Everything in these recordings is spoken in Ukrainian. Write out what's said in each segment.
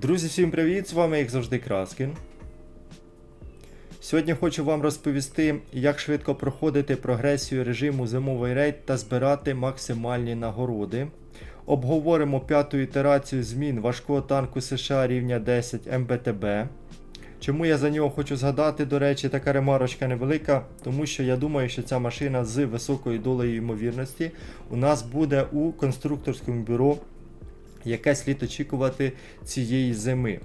Друзі, всім привіт! З вами, як завжди, Краскін. Сьогодні хочу вам розповісти, як швидко проходити прогресію режиму зимовий рейд та збирати максимальні нагороди. Обговоримо п'яту ітерацію змін важкого танку США рівня 10 МБТБ. Чому я за нього хочу згадати, до речі, така ремарочка невелика, тому що я думаю, що ця машина з високою долею ймовірності у нас буде у конструкторському бюро яке слід очікувати цієї зими.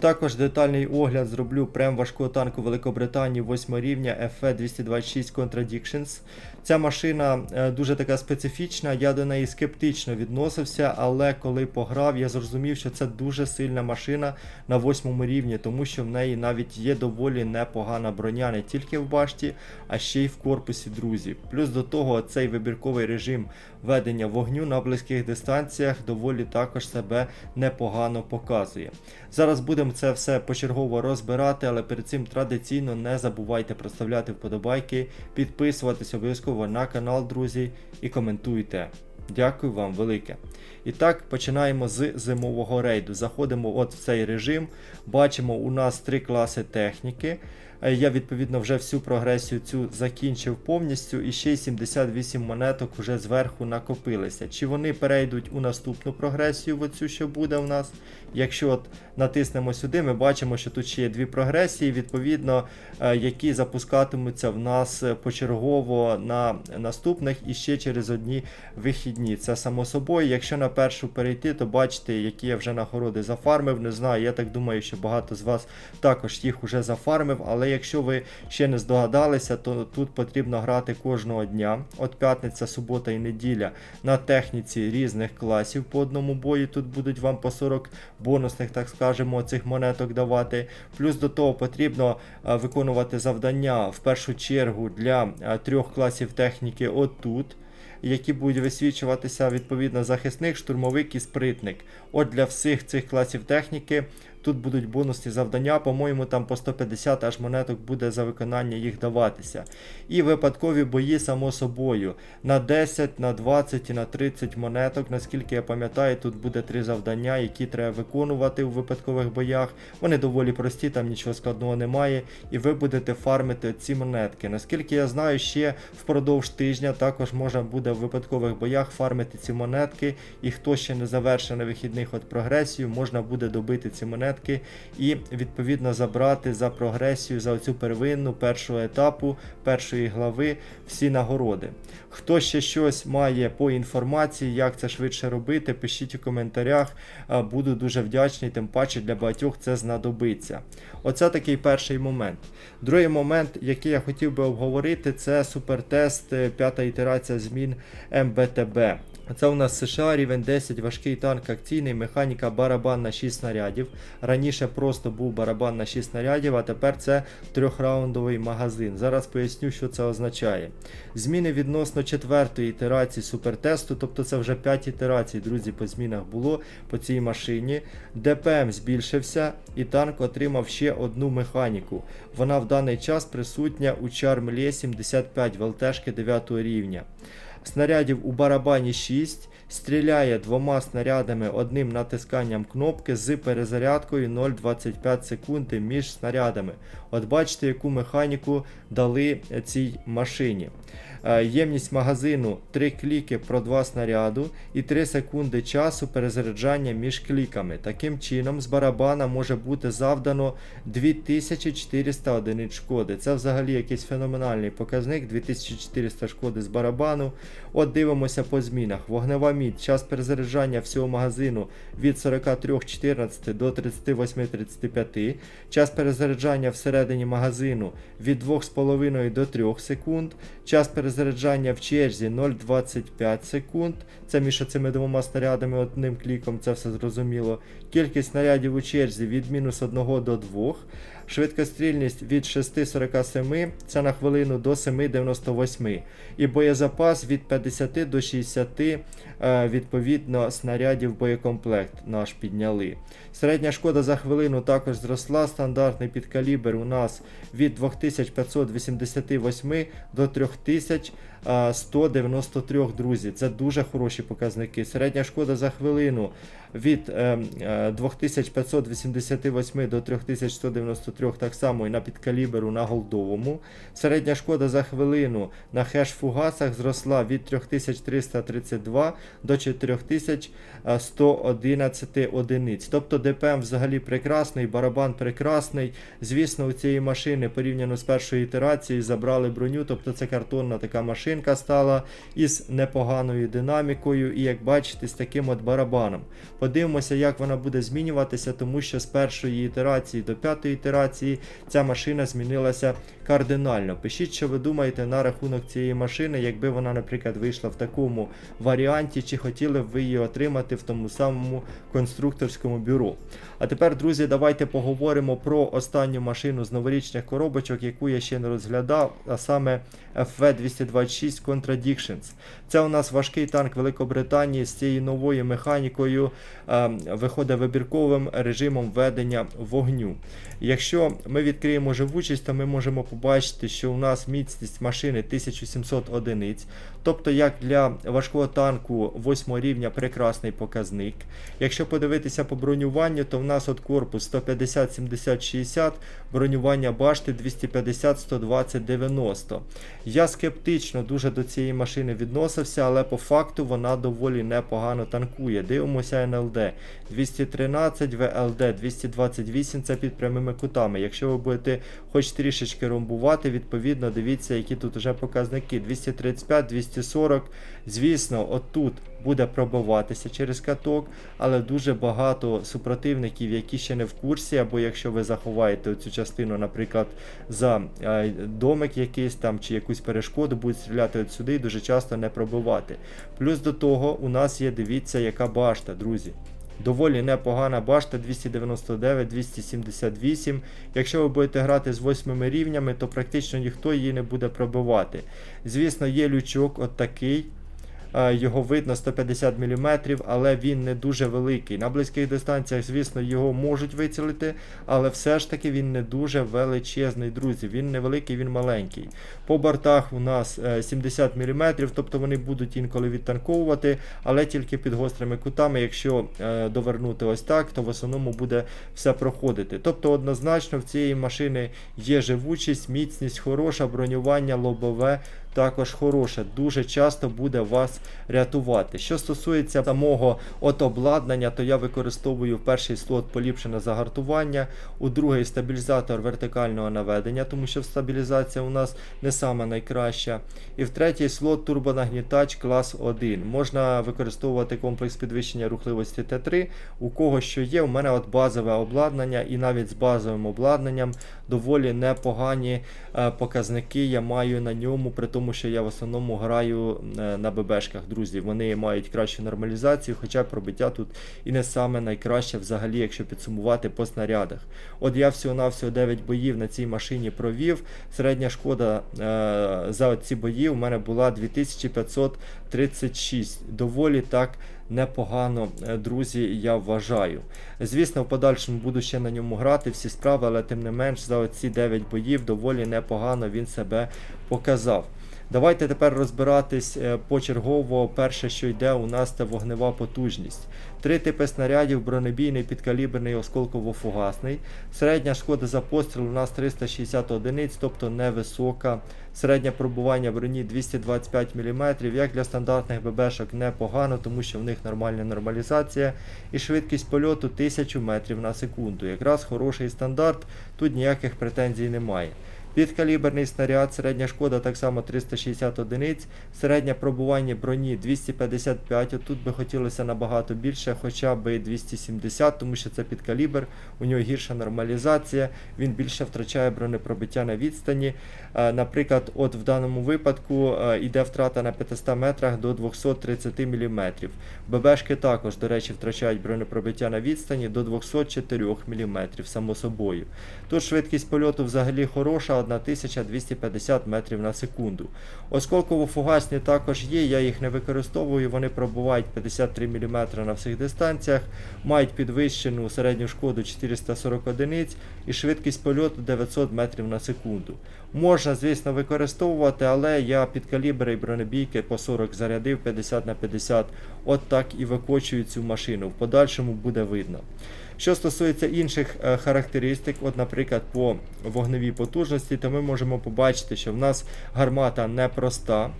Також детальний огляд зроблю прем важкого танку Великобританії 8 рівня FE226 Contradictions. Ця машина е, дуже така специфічна, я до неї скептично відносився, але коли пограв, я зрозумів, що це дуже сильна машина на 8 рівні, тому що в неї навіть є доволі непогана броня не тільки в башті, а ще й в корпусі, друзі. Плюс до того, цей вибірковий режим ведення вогню на близьких дистанціях доволі також себе непогано показує. Зараз будемо це все почергово розбирати, але перед цим традиційно не забувайте проставляти вподобайки, підписуватись обов'язково на канал, друзі, і коментуйте. Дякую вам велике. І так, починаємо з зимового рейду. Заходимо от в цей режим. Бачимо, у нас три класи техніки. Е, Я відповідно вже всю прогресію цю закінчив повністю, і ще й 78 монеток вже зверху накопилися. Чи вони перейдуть у наступну прогресію, в оцю, що буде у нас? Якщо от натиснемо сюди, ми бачимо, що тут ще є дві прогресії, відповідно, е, які запускатимуться в нас почергово на наступних і ще через одні вихідні. Це само собою. Якщо на першу перейти, то бачите, які я вже нагороди зафармив. Не знаю, я так думаю, що багато з вас також їх вже зафармив. Але якщо ви ще не здогадалися, то тут потрібно грати кожного дня. От п'ятниця, субота і неділя на техніці різних класів по одному бою. Тут будуть вам по 40 бонусних, так скажемо, цих монеток давати. Плюс до того потрібно е, виконувати завдання в першу чергу для е, трьох класів техніки отут. Які будуть висвічуватися відповідно захисник, штурмовик і спритник. От для всіх цих класів техніки тут будуть бонусні завдання. По-моєму, там по 150 аж монеток буде за виконання їх даватися. І випадкові бої, само собою, на 10, на 20 і на 30 монеток. Наскільки я пам'ятаю, тут буде три завдання, які треба виконувати у випадкових боях. Вони доволі прості, там нічого складного немає. І ви будете фармити ці монетки. Наскільки я знаю, ще впродовж тижня також можна буде в випадкових боях фармити ці монетки. І хто ще не завершив на вихідних от прогресію, можна буде добити ці монетки і відповідно забрати за прогресію за оцю первинну першого етапу, першої глави всі нагороди. Хто ще щось має по інформації, як це швидше робити, пишіть у коментарях. Буду дуже вдячний, тим паче для багатьох це знадобиться. Оце такий перший момент. Другий момент, який я хотів би обговорити, це супертест, е, п'ята ітерація змін МБТБ. Це у нас США рівень 10, важкий танк акційний, механіка барабан на 6 снарядів. Раніше просто був барабан на 6 снарядів, а тепер це трьохраундовий магазин. Зараз поясню, що це означає. Зміни відносно четвертої ітерації супертесту, тобто це вже 5 ітерацій, друзі, по змінах було по цій машині. ДПМ збільшився і танк отримав ще одну механіку. Вона в даний час присутня у Charm 75 в ЛТшки 9 рівня. Снарядів у барабані 6, стріляє двома снарядами одним натисканням кнопки з перезарядкою 0,25 секунди між снарядами. От бачите, яку механіку дали цій машині. Е, Ємність магазину 3 кліки про 2 снаряду і 3 секунди часу перезаряджання між кліками. Таким чином, з барабана може бути завдано 2400 одиниць шкоди. Це взагалі якийсь феноменальний показник. 2400 шкоди з барабану. От дивимося по змінах. Вогнева мідь, час перезаряджання всього магазину від 43.14 до 38.35. Час перезаряджання всередині магазину від 2,5 до 3 секунд. Час перезаряджання в черзі 0,25 секунд. Це між цими двома снарядами одним кліком, це все зрозуміло. Кількість снарядів у черзі від мінус 1 до 2. Швидкострільність від 6,47 це на хвилину до 7,98. І боєзапас від 50 до 60 е, відповідно снарядів боєкомплект наш підняли. Середня шкода за хвилину також зросла. Стандартний підкалібр у нас від 2588 до 3000. Е, 193, друзі. Це дуже хороші показники. Середня шкода за хвилину від е, е, 2588 до 3193 так само і на підкаліберу на голдовому. Середня шкода за хвилину на хеш-фугасах зросла від 3332 до 4111 одиниць. Тобто ДПМ взагалі прекрасний, барабан прекрасний. Звісно, у цієї машини порівняно з першою ітерацією забрали броню, тобто це картонна така машинка стала із непоганою динамікою, і як бачите, з таким от барабаном. Подивимося, як вона буде змінюватися, тому що з першої ітерації до п'ятої ітерації ця машина змінилася кардинально. Пишіть, що ви думаєте на рахунок цієї машини, якби вона, наприклад, вийшла в такому варіанті, чи хотіли б ви її отримати в тому самому конструкторському бюро. А тепер, друзі, давайте поговоримо про останню машину з новорічних коробочок, яку я ще не розглядав, а саме FV226 6 contradictions. Це у нас важкий танк Великобританії з цією новою механікою, е, виходить вибірковим режимом ведення вогню. Якщо ми відкриємо живучість, то ми можемо побачити, що у нас міцність машини 1700 одиниць. Тобто, як для важкого танку 8 рівня прекрасний показник. Якщо подивитися по бронюванню, то в нас от корпус 150, 70, 60, бронювання башти 250, 120, 90. Я скептично дуже до цієї машини відносився, але по факту вона доволі непогано танкує. Дивимося НЛД 213, ВЛД 228 це під прямими кутами. Якщо ви будете хоч трішечки ромбувати, відповідно дивіться, які тут вже показники. 235, 240. Звісно, отут буде пробиватися через каток, але дуже багато супротивників, які ще не в курсі, або якщо ви заховаєте цю частину, наприклад, за е, домик якийсь там чи якусь перешкоду, будуть стріляти от сюди дуже часто не пробивати. Плюс до того, у нас є, дивіться, яка башта, друзі. Доволі непогана башта 299, 278. Якщо ви будете грати з восьмими рівнями, то практично ніхто її не буде пробивати. Звісно, є лючок от такий. Е, Його видно 150 мм, але він не дуже великий. На близьких дистанціях, звісно, його можуть вицілити, але все ж таки він не дуже величезний, друзі. Він невеликий, він маленький. По бортах у нас е, 70 мм, тобто вони будуть інколи відтанковувати, але тільки під гострими кутами. Якщо е, довернути ось так, то в основному буде все проходити. Тобто, однозначно в цієї машини є живучість, міцність хороша, бронювання лобове також хороше, дуже часто буде вас рятувати. Що стосується самого от обладнання, то я використовую перший слот поліпшене загартування, у другий стабілізатор вертикального наведення, тому що стабілізація у нас не сама найкраща. І в третій слот турбонагнітач клас 1. Можна використовувати комплекс підвищення рухливості Т3. У кого що є, у мене от базове обладнання, і навіть з базовим обладнанням доволі непогані е, показники я маю на ньому, при тому, що я в основному граю е, на ББшках, друзі. Вони мають кращу нормалізацію, хоча пробиття тут і не саме найкраще взагалі, якщо підсумувати по снарядах. От я всього-навсього 9 боїв на цій машині провів. Середня шкода е, за ці бої у мене була 2536. Доволі так непогано, е, друзі, я вважаю. Звісно, в подальшому буду ще на ньому грати всі справи, але тим не менш за оці 9 боїв доволі непогано він себе показав. Давайте тепер розбиратись е, почергово. Перше, що йде, у нас це вогнева потужність. Три типи снарядів: бронебійний, підкаліберний, осколково-фугасний. Середня шкода за постріл у нас 360 одиниць, тобто невисока. Середнє пробування броні 225 мм. Як для стандартних ББшок непогано, тому що в них нормальна нормалізація. І швидкість польоту 1000 метрів на секунду. Якраз хороший стандарт, тут ніяких претензій немає. Підкаліберний снаряд, середня шкода так само 360 одиниць, середнє пробування броні 255. Отут би хотілося набагато більше, хоча б 270, тому що це підкалібр, у нього гірша нормалізація, він більше втрачає бронепробиття на відстані. Е, Наприклад, от в даному випадку е, йде втрата на 500 метрах до 230 мм. ББшки також, до речі, втрачають бронепробиття на відстані до 204 мм, само собою. Тут швидкість польоту взагалі хороша, 1250 метрів на секунду. Осколково-фугасні також є, я їх не використовую, вони пробувають 53 мм на всіх дистанціях, мають підвищену середню шкоду 440 одиниць і швидкість польоту 900 метрів на секунду. Можна, звісно, використовувати, але я під калібри і бронебійки по 40 зарядив 50 на 50, от так і викочую цю машину. В подальшому буде видно. Що стосується інших е, характеристик, от, наприклад, по вогневій потужності, то ми можемо побачити, що в нас гармата непроста.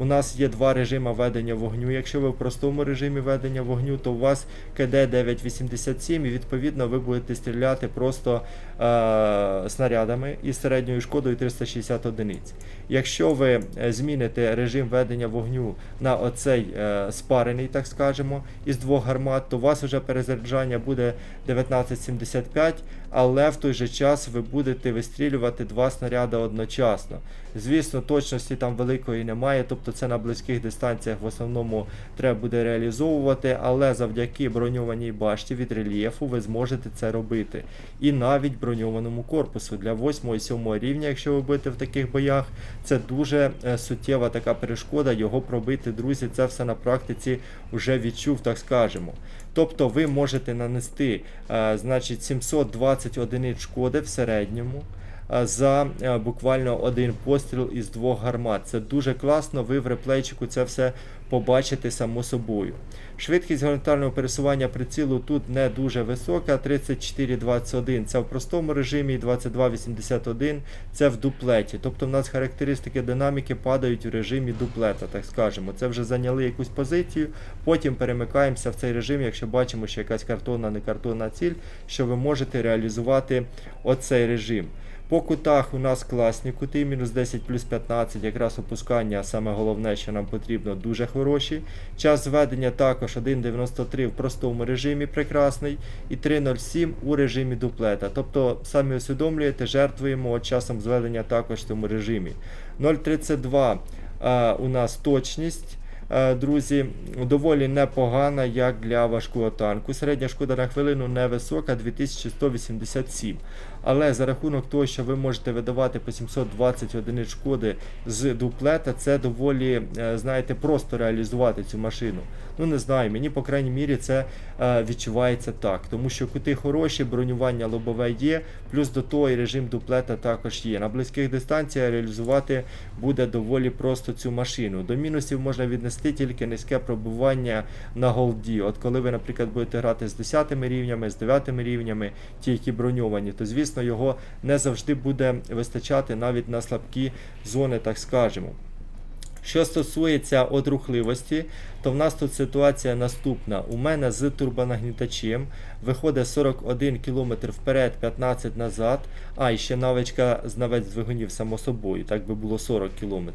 У нас є два режими ведення вогню. Якщо ви в простому режимі ведення вогню, то у вас КД 987 і відповідно ви будете стріляти просто е, снарядами із середньою шкодою 360 одиниць. Якщо ви е, зміните режим ведення вогню на оцей е, спарений, так скажемо, із двох гармат, то у вас вже перезаряджання буде 1975, але в той же час ви будете вистрілювати два снаряди одночасно. Звісно, точності там великої немає, тобто це на близьких дистанціях в основному треба буде реалізовувати, але завдяки броньованій башті від рельєфу ви зможете це робити. І навіть броньованому корпусу для 8 і 7 рівня, якщо ви будете в таких боях, це дуже е, суттєва така перешкода його пробити, друзі. Це все на практиці вже відчув, так скажемо. Тобто ви можете нанести е, значить, 720 одиниць шкоди в середньому за е, буквально один постріл із двох гармат. Це дуже класно, ви в реплейчику це все побачите само собою. Швидкість горизонтального пересування прицілу тут не дуже висока, 34,21 це в простому режимі, і 22,81 це в дуплеті. Тобто в нас характеристики динаміки падають у режимі дуплета, так скажемо. Це вже зайняли якусь позицію, потім перемикаємося в цей режим, якщо бачимо, що якась картонна, не картонна ціль, що ви можете реалізувати оцей режим. По кутах у нас класні кути, мінус 10 плюс 15, якраз опускання, саме головне, що нам потрібно, дуже хороші. Час зведення також 1.93 в простому режимі прекрасний і 3.07 у режимі дуплета. Тобто, самі усвідомлюєте, жертвуємо часом зведення також в цьому режимі. 0.32 а, у нас точність. Е, Друзі, доволі непогана, як для важкого танку. Середня шкода на хвилину невисока 2187. Але за рахунок того, що ви можете видавати по 720 одиниць шкоди з дуплета, це доволі, е, знаєте, просто реалізувати цю машину. Ну не знаю, мені по крайній мірі це е, відчувається так, тому що кути хороші, бронювання лобове є, плюс до того і режим дуплета також є. На близьких дистанціях реалізувати буде доволі просто цю машину. До мінусів можна віднести тільки низьке пробування на голді. От коли ви, наприклад, будете грати з 10 рівнями, з 9 рівнями, ті, які броньовані, то звісно його не завжди буде вистачати навіть на слабкі зони, так скажемо. Що стосується одрухливості, то в нас тут ситуація наступна. У мене з турбонагнітачем виходить 41 км вперед, 15 назад, а і ще навичка знавець двигунів, само собою, так би було 40 км.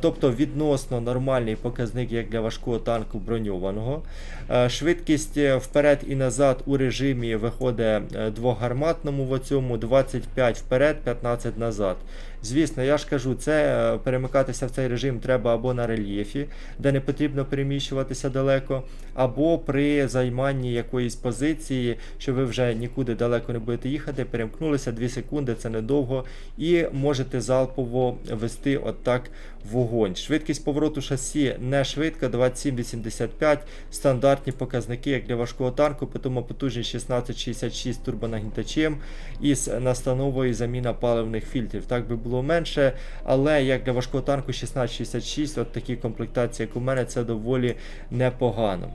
Тобто відносно нормальний показник, як для важкого танку броньованого. Е, Швидкість е, вперед і назад у режимі виходить е, двогарматному в цьому 25 вперед, 15 назад. Звісно, я ж кажу, це е, перемикатися в цей режим треба або на рельєфі, де не потрібно переміщуватися далеко, або при займанні якоїсь позиції, що ви вже нікуди далеко не будете їхати, перемкнулися 2 секунди, це недовго, і можете залпово вести отак вогонь. Швидкість повороту шасі не швидка, 27,85, стандартні показники, як для важкого танку, тому потужність 1666 турбонагнітачем із настановою заміна паливних фільтрів. Так би було менше, але як для важкого танку 1666, от такі комплектації, як у мене, це доволі непогано.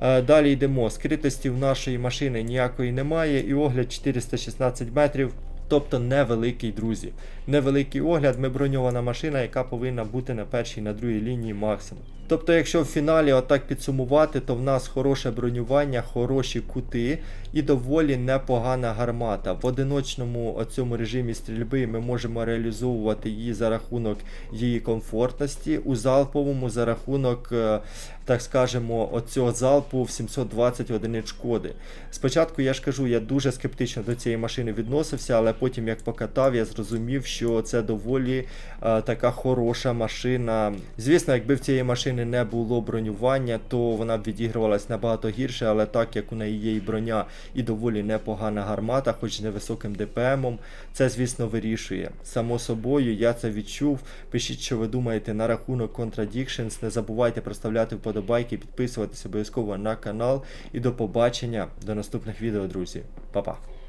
Е, Далі йдемо. Скритості в нашої машини ніякої немає, і огляд 416 метрів. Тобто невеликий, друзі. Невеликий огляд, ми броньована машина, яка повинна бути на першій, на другій лінії максимум. Тобто, якщо в фіналі отак підсумувати, то в нас хороше бронювання, хороші кути і доволі непогана гармата. В одиночному цьому режимі стрільби ми можемо реалізовувати її за рахунок її комфортності, у залповому за рахунок е, так скажемо, оцього залпу в 720 одиниць шкоди. Спочатку я ж кажу, я дуже скептично до цієї машини відносився, але потім як покатав, я зрозумів, що це доволі е, така хороша машина. Звісно, якби в цієї машини не було бронювання, то вона б відігрувалась набагато гірше, але так як у неї є і броня, і доволі непогана гармата, хоч з невисоким ДПМом, це, звісно, вирішує. Само собою, я це відчув. Пишіть, що ви думаєте на рахунок Contradictions. Не забувайте проставляти вподобайки, підписуватись обов'язково на канал. І до побачення до наступних відео, друзі. Па-па!